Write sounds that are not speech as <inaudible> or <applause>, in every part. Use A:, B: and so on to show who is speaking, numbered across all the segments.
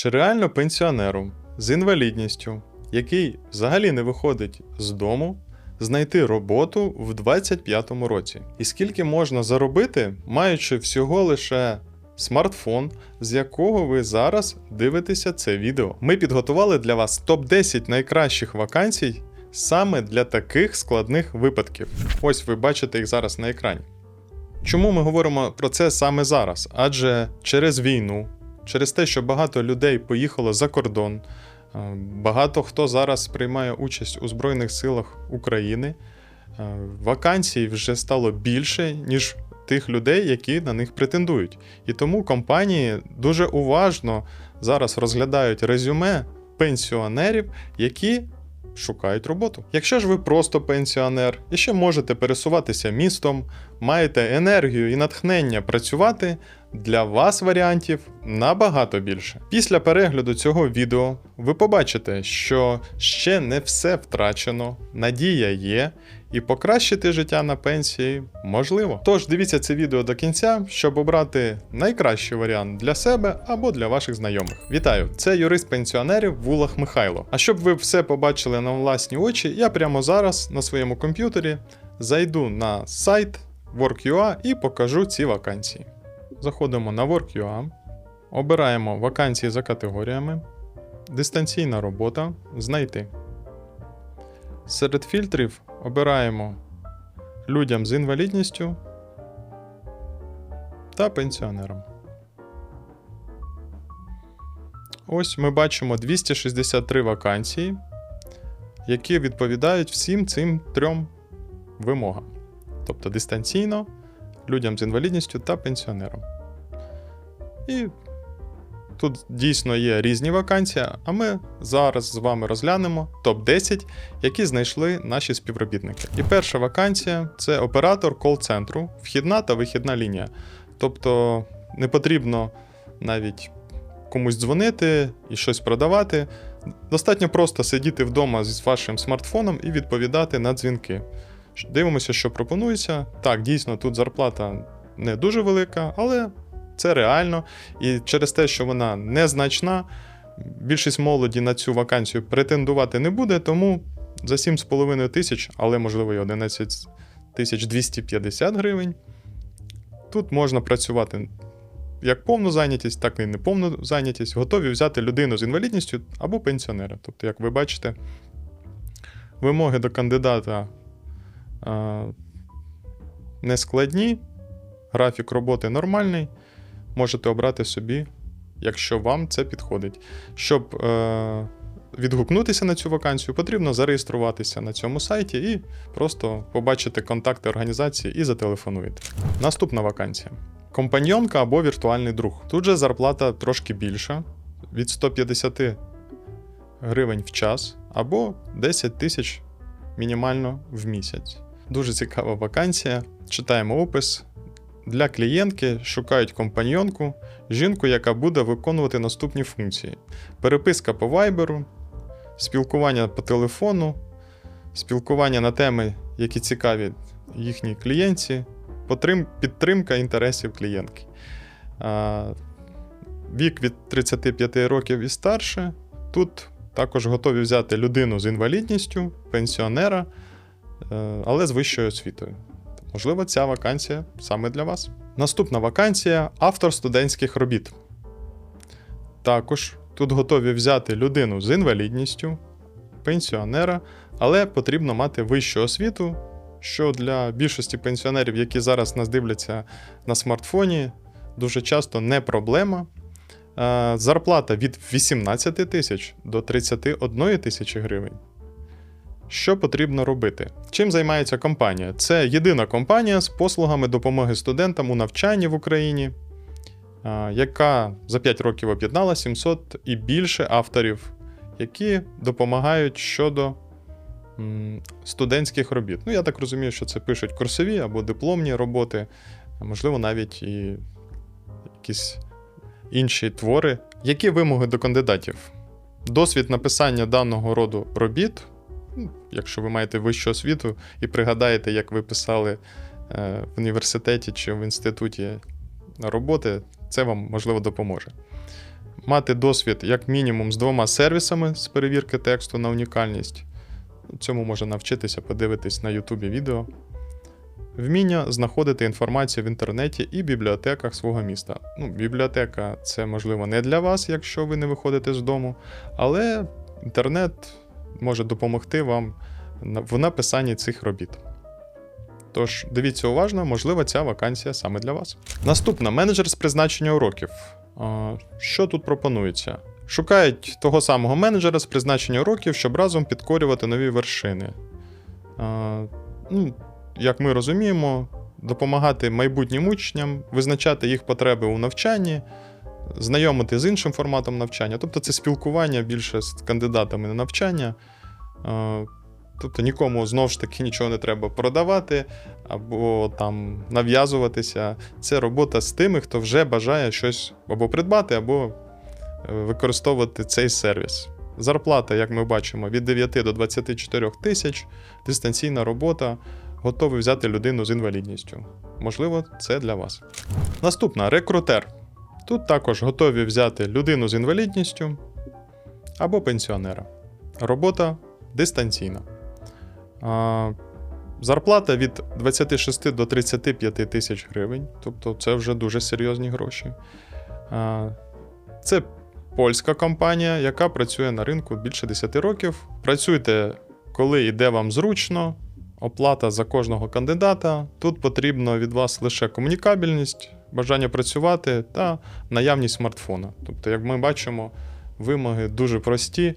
A: Чи реально пенсіонеру з інвалідністю, який взагалі не виходить з дому, знайти роботу в 25-му році? І скільки можна заробити, маючи всього лише смартфон, з якого ви зараз дивитеся це відео? Ми підготували для вас топ-10 найкращих вакансій саме для таких складних випадків. Ось ви бачите їх зараз на екрані. Чому ми говоримо про це саме зараз? Адже через війну, через те, що багато людей поїхало за кордон, е, багато хто зараз приймає участь у Збройних силах України, е, вакансій вже стало більше, ніж тих людей, які на них претендують. І тому компанії дуже уважно зараз розглядають резюме пенсіонерів, які шукають роботу. Якщо ж ви просто пенсіонер і ще можете пересуватися містом, маєте енергію і натхнення працювати, для вас варіантів набагато більше. Після перегляду цього відео ви побачите, що ще не все втрачено, надія є, і покращити життя на пенсії можливо. Тож дивіться це відео до кінця, щоб обрати найкращий варіант для себе або для ваших знайомих. Вітаю! Це юрист пенсіонерів Вулах Михайло. А щоб ви все побачили на власні очі, я прямо зараз на своєму комп'ютері зайду на сайт Work.ua і покажу ці вакансії. Заходимо на Work.ua, обираємо вакансії за категоріями, дистанційна робота, знайти. Серед фільтрів обираємо людям з інвалідністю та пенсіонерам. Ось ми бачимо 263 вакансії, які відповідають всім цим трьом вимогам. Тобто дистанційно, людям з інвалідністю та пенсіонерам. І тут дійсно є різні вакансії, а ми зараз з вами розглянемо топ-10, які знайшли наші співробітники. І перша вакансія це оператор кол-центру, вхідна та вихідна лінія. Тобто не потрібно навіть комусь дзвонити і щось продавати. Достатньо просто сидіти вдома з вашим смартфоном і відповідати на дзвінки. Дивимося, що пропонується. Так, дійсно, тут зарплата не дуже велика, але це реально. І через те, що вона незначна, більшість молоді на цю вакансію претендувати не буде, тому за 7,5 тисяч, але можливо і 11 тисяч 250 гривень. Тут можна працювати як повну зайнятість, так і неповну зайнятість. Готові взяти людину з інвалідністю або пенсіонера. Тобто, як ви бачите, вимоги до кандидата не складні, графік роботи нормальний. Можете обрати собі, якщо вам це підходить. Щоб е, відгукнутися на цю вакансію, потрібно зареєструватися на цьому сайті і просто побачити контакти організації і зателефонуєте. Наступна вакансія: компаньонка або віртуальний друг. Тут же зарплата трошки більша від 150 гривень в час або 10 тисяч мінімально в місяць. Дуже цікава вакансія. Читаємо опис. Для клієнтки шукають компаньонку, жінку, яка буде виконувати наступні функції: переписка по вайберу, спілкування по телефону, спілкування на теми, які цікаві їхній клієнтці, підтримка інтересів клієнтки. Вік від 35 років і старше. Тут також готові взяти людину з інвалідністю, пенсіонера, е, але з вищою освітою. Можливо, ця вакансія саме для вас. Наступна вакансія автор студентських робіт. Також тут готові взяти людину з інвалідністю, пенсіонера, але потрібно мати вищу освіту, що для більшості пенсіонерів, які зараз нас дивляться на смартфоні, дуже часто не проблема. Е, Зарплата від 18 тисяч до 31 тисячі гривень. Що потрібно робити? Чим займається компанія? Це єдина компанія з послугами допомоги студентам у навчанні в Україні, яка за 5 років об'єднала 700 і більше авторів, які допомагають щодо студентських робіт. Ну, я так розумію, що це пишуть курсові або дипломні роботи, можливо, навіть і якісь інші твори. Які вимоги до кандидатів? Досвід написання даного роду робіт якщо ви маєте вищу освіту і пригадаєте, як ви писали е, в університеті чи в інституті роботи, це вам можливо допоможе. мати досвід як мінімум з двома сервісами з перевірки тексту на унікальність. Цьому можна навчитися, подивитись на Ютубі відео. Вміння знаходити інформацію в інтернеті і бібліотеках свого міста. Ну, бібліотека це можливо не для вас, якщо ви не виходите з дому, але інтернет може допомогти вам в написанні цих робіт. Тож дивіться уважно, можливо, ця вакансія саме для вас. Наступна менеджер з призначення уроків. Що тут пропонується? Шукають того самого менеджера з призначення уроків, щоб разом підкорювати нові вершини. Ну, як ми розуміємо, допомагати майбутнім учням, визначати їх потреби у навчанні, знайомити з іншим форматом навчання. Тобто це спілкування більше з кандидатами на навчання. Тобто нікому знову ж таки нічого не треба продавати або там нав'язуватися. Це робота з тими, хто вже бажає щось або придбати, або е, використовувати цей сервіс. Зарплата, як ми бачимо, від 9 до 24 тисяч, дистанційна робота, готовий взяти людину з інвалідністю. Можливо, це для вас. Наступна рекрутер. Тут також готові взяти людину з інвалідністю або пенсіонера. Робота дистанційна. Зарплата від 26 до 35 тисяч гривень, тобто це вже дуже серйозні гроші. Це польська компанія, яка працює на ринку більше 10 років. Працюйте, коли і де вам зручно, оплата за кожного кандидата. Тут потрібно від вас лише комунікабельність, бажання працювати та наявність смартфона. Тобто, як ми бачимо, вимоги дуже прості.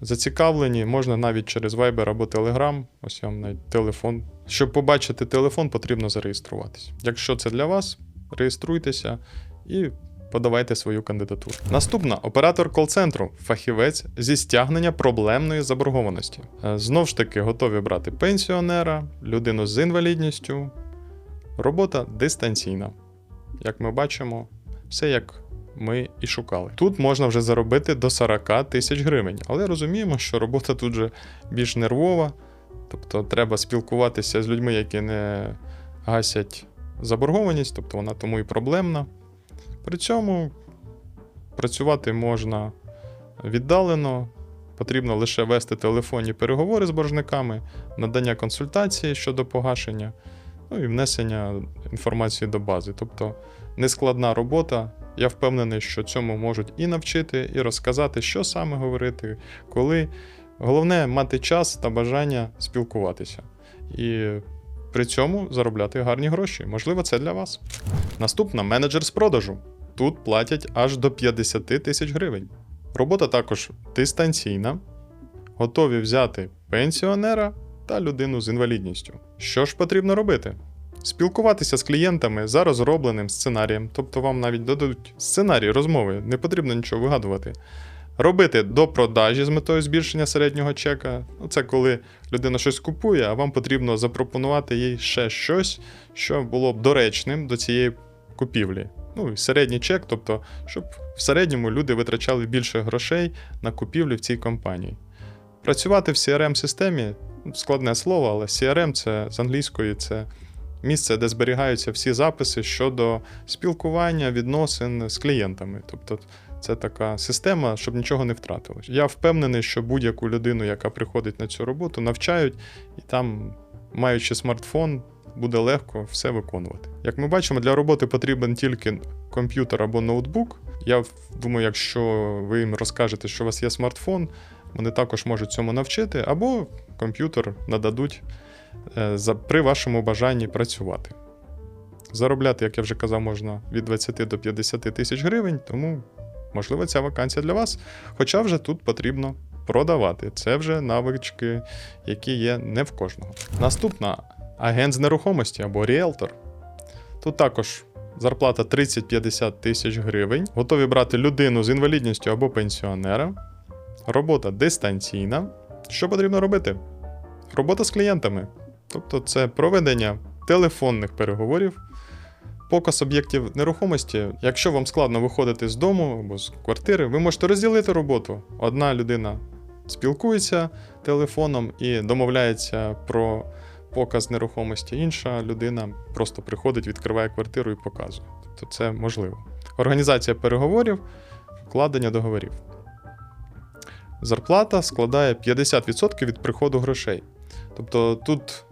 A: Зацікавлені, можна навіть через Viber або Telegram, ось я вам навіть телефон. Щоб побачити телефон, потрібно зареєструватися. Якщо це для вас, реєструйтеся і подавайте свою кандидатуру. Наступна оператор кол-центру, фахівець зі стягнення проблемної заборгованості. Е, Знов ж таки, готові брати пенсіонера, людину з інвалідністю. Робота дистанційна. Як ми бачимо, все як ми і шукали. Тут можна вже заробити до 40 тисяч гривень, але розуміємо, що робота тут же більш нервова, тобто треба спілкуватися з людьми, які не гасять заборгованість, тобто вона тому і проблемна. При цьому працювати можна віддалено, потрібно лише вести телефонні переговори з боржниками, надання консультації щодо погашення, ну і внесення інформації до бази. Тобто нескладна робота. Я впевнений, що цьому можуть і навчити, і розказати, що саме говорити, коли. Головне мати час та бажання спілкуватися. І при цьому заробляти гарні гроші. Можливо, це для вас. Наступна менеджер з продажу. Тут платять аж до 50 тисяч гривень. Робота також дистанційна. Готові взяти пенсіонера та людину з інвалідністю. Що ж потрібно робити? Спілкуватися з клієнтами за розробленим сценарієм, тобто вам навіть дадуть сценарій розмови, не потрібно нічого вигадувати. Робити до продажі з метою збільшення середнього чека. Ну, Це коли людина щось купує, а вам потрібно запропонувати їй ще щось, що було б доречним до цієї купівлі. Ну, середній чек, тобто, щоб в середньому люди витрачали більше грошей на купівлю в цій компанії. Працювати в CRM-системі складне слово, але CRM це з англійської це місце, де зберігаються всі записи щодо спілкування, відносин з клієнтами. Тобто це така система, щоб нічого не втратилось. Я впевнений, що будь-яку людину, яка приходить на цю роботу, навчають, і там, маючи смартфон, буде легко все виконувати. Як ми бачимо, для роботи потрібен тільки комп'ютер або ноутбук. Я думаю, якщо ви їм розкажете, що у вас є смартфон, вони також можуть цьому навчити, або комп'ютер нададуть е, при вашому бажанні працювати. Заробляти, як я вже казав, можна від 20 до 50 тисяч гривень, тому можливо ця вакансія для вас. Хоча вже тут потрібно продавати. Це вже навички, які є не в кожного. Наступна агент з нерухомості або ріелтор. Тут також зарплата 30-50 тисяч гривень. Готові брати людину з інвалідністю або пенсіонера. Робота дистанційна. Що потрібно робити? Робота з клієнтами. Тобто це проведення телефонних переговорів, показ об'єктів нерухомості. Якщо вам складно виходити з дому або з квартири, ви можете розділити роботу. Одна людина спілкується телефоном і домовляється про показ нерухомості, інша людина просто приходить, відкриває квартиру і показує. Тобто це можливо. Організація переговорів, укладення договорів. Зарплата складає 50% від приходу грошей. Тобто тут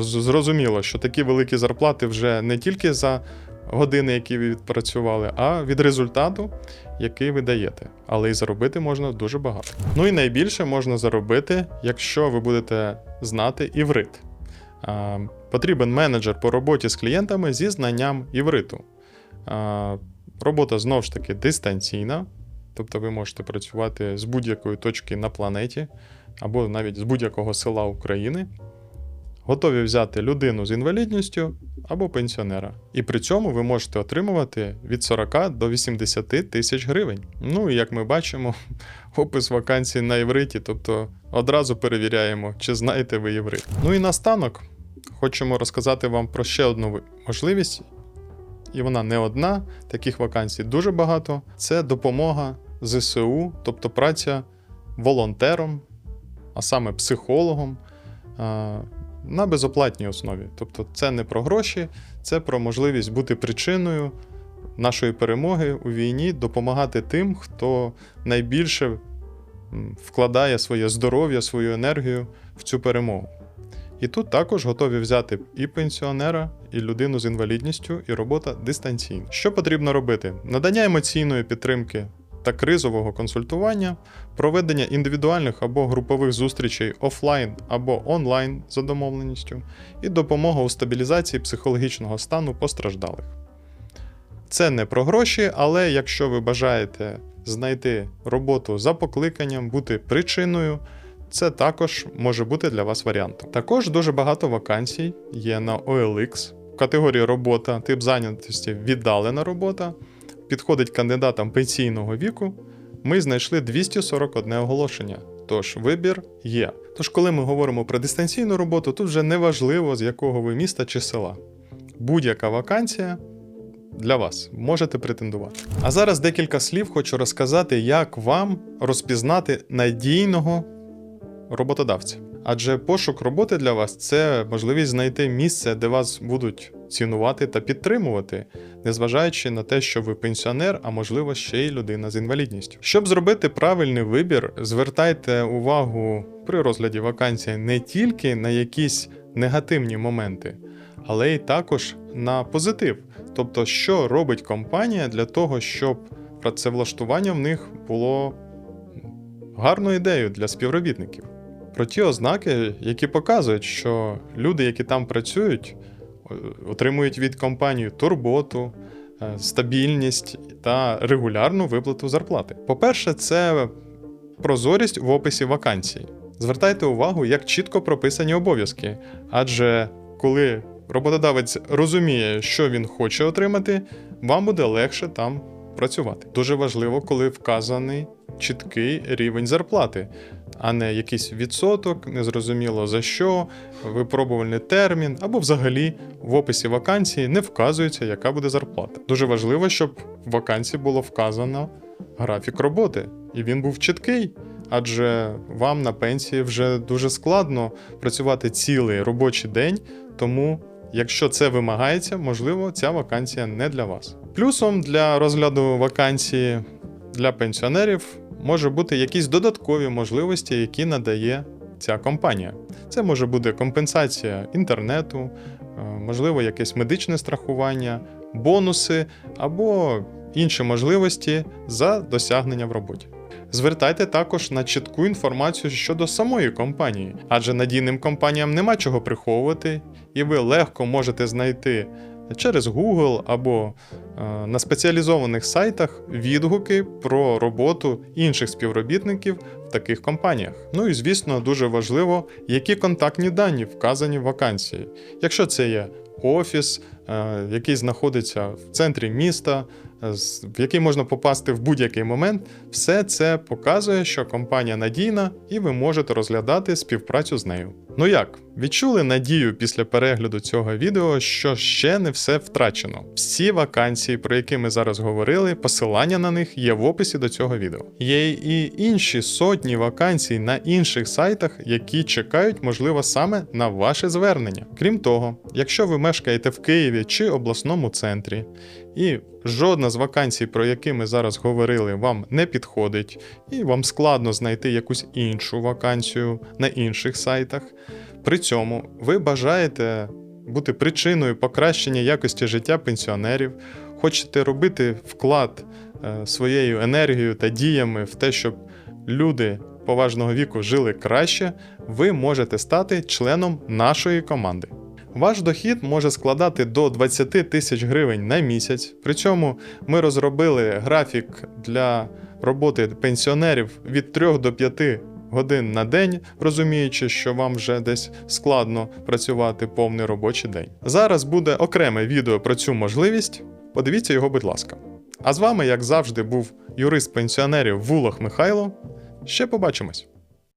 A: зрозуміло, що такі великі зарплати вже не тільки за години, які ви відпрацювали, а від результату, який ви даєте. Але і заробити можна дуже багато. Ну і найбільше можна заробити, якщо ви будете знати іврит. Потрібен менеджер по роботі з клієнтами зі знанням івриту. Робота знову ж таки дистанційна, тобто ви можете працювати з будь-якої точки на планеті або навіть з будь-якого села України. Готові взяти людину з інвалідністю або пенсіонера. І при цьому ви можете отримувати від 40 до 80 тисяч гривень. Ну і як ми бачимо, <laughs> опис вакансій на євриті, тобто одразу перевіряємо, чи знаєте ви єврит. Ну і наостанок хочемо розказати вам про ще одну можливість, і вона не одна, таких вакансій дуже багато. Це допомога ЗСУ, тобто праця волонтером, а саме психологом. На безоплатній основі. Тобто, це не про гроші, це про можливість бути причиною нашої перемоги у війні, допомагати тим, хто найбільше вкладає своє здоров'я, свою енергію в цю перемогу. І тут також готові взяти і пенсіонера, і людину з інвалідністю, і робота дистанційно. Що потрібно робити? Надання емоційної підтримки та кризового консультування, проведення індивідуальних або групових зустрічей офлайн або онлайн за домовленістю, і допомога у стабілізації психологічного стану постраждалих. Це не про гроші, але якщо ви бажаєте знайти роботу за покликанням, бути причиною, це також може бути для вас варіантом. Також дуже багато вакансій є на OLX. В категорії робота, тип зайнятості віддалена робота. Підходить кандидатам пенсійного віку. Ми знайшли 241 оголошення. Тож вибір є. Тож, коли ми говоримо про дистанційну роботу, тут вже не важливо, з якого ви міста чи села. Будь-яка вакансія для вас можете претендувати. А зараз декілька слів хочу розказати, як вам розпізнати надійного роботодавця. Адже пошук роботи для вас це можливість знайти місце, де вас будуть цінувати та підтримувати, незважаючи на те, що ви пенсіонер, а можливо ще й людина з інвалідністю. Щоб зробити правильний вибір, звертайте увагу при розгляді вакансій не тільки на якісь негативні моменти, але й також на позитив. Тобто, що робить компанія для того, щоб працевлаштування в них було гарною ідеєю для співробітників. Про ті ознаки, які показують, що люди, які там працюють, отримують від компанії турботу, е, стабільність та регулярну виплату зарплати. По-перше, це прозорість в описі вакансій. Звертайте увагу, як чітко прописані обов'язки, адже коли роботодавець розуміє, що він хоче отримати, вам буде легше там працювати. Дуже важливо, коли вказаний чіткий рівень зарплати, а не якийсь відсоток, незрозуміло за що, випробувальний термін, або взагалі в описі вакансії не вказується, яка буде зарплата. Дуже важливо, щоб в вакансії було вказано графік роботи, і він був чіткий. Адже вам на пенсії вже дуже складно працювати цілий робочий день, тому якщо це вимагається, можливо, ця вакансія не для вас. Плюсом для розгляду вакансії для пенсіонерів може бути якісь додаткові можливості, які надає ця компанія. Це може бути компенсація інтернету, е, можливо, якесь медичне страхування, бонуси або інші можливості за досягнення в роботі. Звертайте також на чітку інформацію щодо самої компанії, адже надійним компаніям нема чого приховувати, і ви легко можете знайти через Google або е, на спеціалізованих сайтах відгуки про роботу інших співробітників в таких компаніях. Ну і звісно, дуже важливо, які контактні дані вказані в вакансії. Якщо це є офіс, е, який знаходиться в центрі міста, е, в який можна попасти в будь-який момент, все це показує, що компанія надійна, і ви можете розглядати співпрацю з нею. Ну як, відчули надію після перегляду цього відео, що ще не все втрачено. Всі вакансії, про які ми зараз говорили, посилання на них є в описі до цього відео. Є і інші сотні вакансій на інших сайтах, які чекають, можливо, саме на ваше звернення. Крім того, якщо ви мешкаєте в Києві чи обласному центрі і жодна з вакансій, про які ми зараз говорили, вам не підходить, і вам складно знайти якусь іншу вакансію на інших сайтах. При цьому ви бажаєте бути причиною покращення якості життя пенсіонерів, хочете робити вклад е, своєю енергією та діями в те, щоб люди поважного віку жили краще, ви можете стати членом нашої команди. Ваш дохід може складати до 20 тисяч гривень на місяць. При цьому ми розробили графік для роботи пенсіонерів від 3 до 5 годин на день, розуміючи, що вам вже десь складно працювати повний робочий день. Зараз буде окреме відео про цю можливість. Подивіться його, будь ласка. А з вами, як завжди, був юрист пенсіонерів Вулах Михайло. Ще побачимось!